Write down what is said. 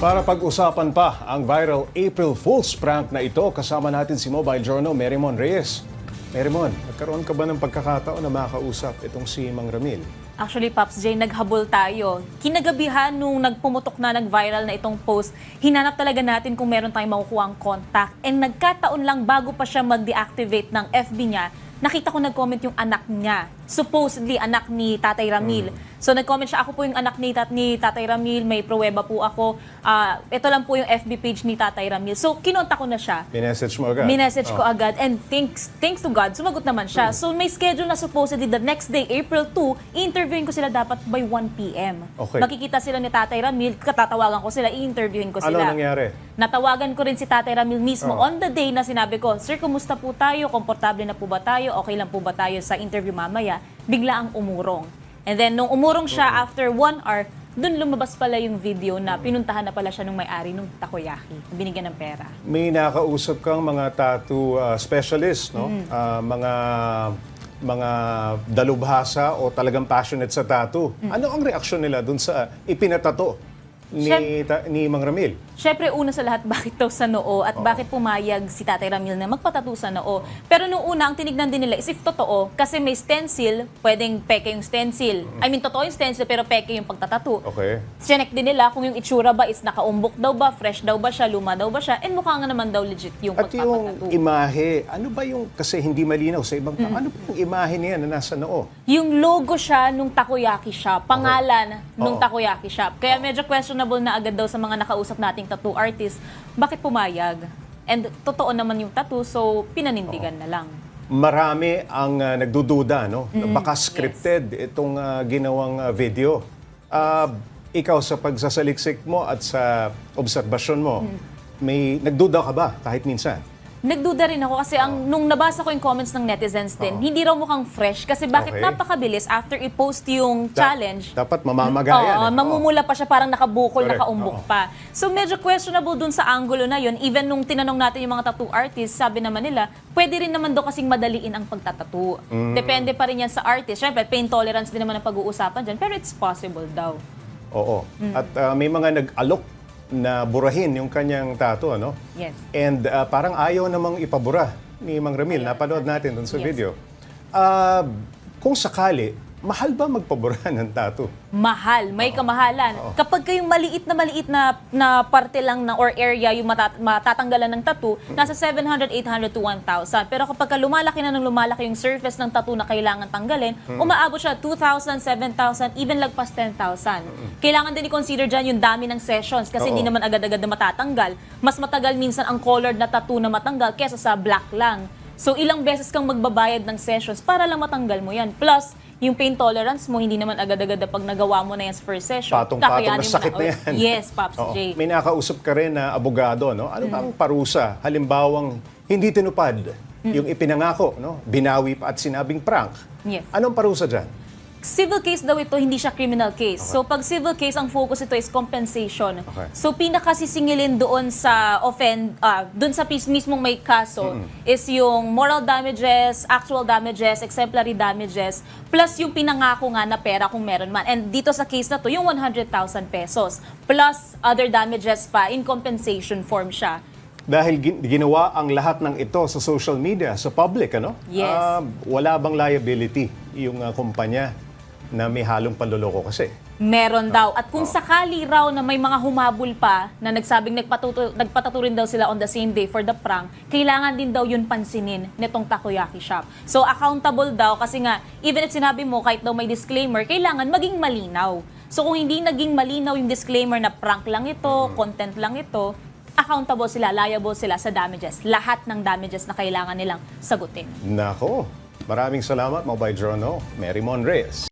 Para pag-usapan pa ang viral April Fool's prank na ito, kasama natin si Mobile Journal Merimon Reyes. Merimon, nagkaroon ka ba ng pagkakataon na makausap itong si Mang Ramil? Actually, Pops J, naghabol tayo. Kinagabihan nung nagpumutok na nag-viral na itong post, hinanap talaga natin kung meron tayong makukuha ang contact. And nagkataon lang bago pa siya mag-deactivate ng FB niya, nakita ko nag-comment yung anak niya. Supposedly, anak ni Tatay Ramil. So nag-comment siya, ako po yung anak ni, tat ni Tatay Ramil, may pruweba po ako. Ah, ito lang po yung FB page ni Tatay Ramil. So kinonta ko na siya. Minessage mo agad? Minessage ko Oh. agad and thanks thanks to God, sumagot naman siya. So may schedule na supposedly the next day, April 2, interviewin ko sila dapat by 1 p.m. Okay. Makikita sila ni Tatay Ramil, katatawagan ko sila, i-interviewin ko Ano sila. nangyari? Natawagan ko rin si Tatay Ramil mismo Oh. on the day na sinabi ko, Sir, kumusta po tayo? Komportable na po ba tayo? Okay lang po ba tayo sa interview mamaya? Bigla ang umurong. And then, nung umurong siya after one hour, dun lumabas pala yung video na pinuntahan na pala siya nung may-ari nung takoyaki. Binigyan ng pera. May nakausap kang mga tattoo uh, specialist, no? Ah, mga mga dalubhasa o talagang passionate sa tattoo. Ano ang reaksyon nila dun sa ipinatato ni, ta- ni Mang Ramil? Siyempre, una sa lahat, bakit daw sa noo at bakit pumayag si Tatay Ramil na magpatato sa noo. Pero nung una, ang tinignan din nila is if totoo, kasi may stencil, pwedeng peke yung stencil. I mean, totoo yung stencil, pero peke yung pagtatato. Okay. Sinek din nila kung yung itsura ba is nakaumbok daw ba, fresh daw ba siya, luma daw ba siya, and mukha nga naman daw legit yung At yung pagpapatato. imahe, ano ba yung, kasi hindi malinaw sa ibang Mm. tao, ano ba yung imahe niya na nasa noo? Yung logo siya nung takoyaki shop, pangalan nung Oo. takoyaki shop. Kaya medyo questionable na agad daw sa mga nakausap nating tattoo artist, bakit pumayag? And totoo naman yung tattoo, so pinanindigan na lang. Marami ang uh, nagdududa, no? Mm, Baka scripted itong uh, ginawang uh, video. Ah, ikaw sa pagsasaliksik mo at sa obserbasyon mo, Mm. may nagduda ka ba kahit minsan? Nagduda rin ako kasi ang nung nabasa ko yung comments ng netizens din, hindi raw mukhang fresh kasi bakit Okay. napakabilis after i-post yung Da- challenge. Dapat mamamagayan. Oo, eh. mamumula pa siya parang nakabukol, Correct. nakaumbok Oo. pa. So medyo questionable dun sa angulo na yun. Even nung tinanong natin yung mga tattoo artists, sabi naman nila, pwede rin naman daw kasing madaliin ang pagtatattoo. Mm. Depende pa rin yan sa artist. Siyempre, pain tolerance din naman ang pag-uusapan dyan, pero it's possible daw. Oo. Mm. At uh, may mga nag-alok na burahin yung kanyang tato, ano? Yes. And uh, parang ayaw namang ipabura ni Mang Ramil. Napanood natin dun sa Yes. video. Ah, kung sakali, mahal ba magpabura ng tato? Mahal, may kamahalan. Kapag kayong maliit na maliit na, na parte lang na or area yung matat- matatanggalan ng tattoo, nasa 700, 800 to 1,000. Pero kapag ka lumalaki na ng lumalaki yung surface ng tattoo na kailangan tanggalin, umaabot siya 2,000, 7,000, even lagpas 10,000. Kailangan din i-consider dyan yung dami ng sessions kasi Oo. hindi naman agad-agad na matatanggal. Mas matagal minsan ang colored na tattoo na matanggal kesa sa black lang. So ilang beses kang magbabayad ng sessions para lang matanggal mo yan. Plus, yung pain tolerance mo, hindi naman agad-agad na pag nagawa mo na yan sa first session. Patong-patong na sakit na ulit. yan. Yes, Pops Oo. J. May nakausap ka rin na abogado, no? Ano bang parusa? Halimbawang hindi tinupad yung ipinangako, no? Binawi pa at sinabing prank. Yes. Anong parusa dyan? Civil case daw ito, hindi siya criminal case. So pag civil case, ang focus ito is compensation. Okay. So pinakasisingilin doon sa offend, ah, doon sa mismong may kaso is yung moral damages, actual damages, exemplary damages, plus yung pinangako nga na pera kung meron man. And dito sa case na to, yung 100,000 pesos, plus other damages pa, in compensation form siya. Dahil gin- ginawa ang lahat ng ito sa social media, sa public, ano? Yes. Ah, wala bang liability yung ah, kumpanya na may halong panloloko kasi? Meron daw. At kung sakali raw na may mga humabol pa na nagsabing nagpatuto, nagpatato rin daw sila on the same day for the prank, kailangan din daw yun pansinin nitong takoyaki shop. So accountable daw kasi nga, even if sinabi mo kahit daw may disclaimer, kailangan maging malinaw. So kung hindi naging malinaw yung disclaimer na prank lang ito, content lang ito, accountable sila, liable sila sa damages. Lahat ng damages na kailangan nilang sagutin. Nako, maraming salamat, Mobile Journal, Mary Monrez.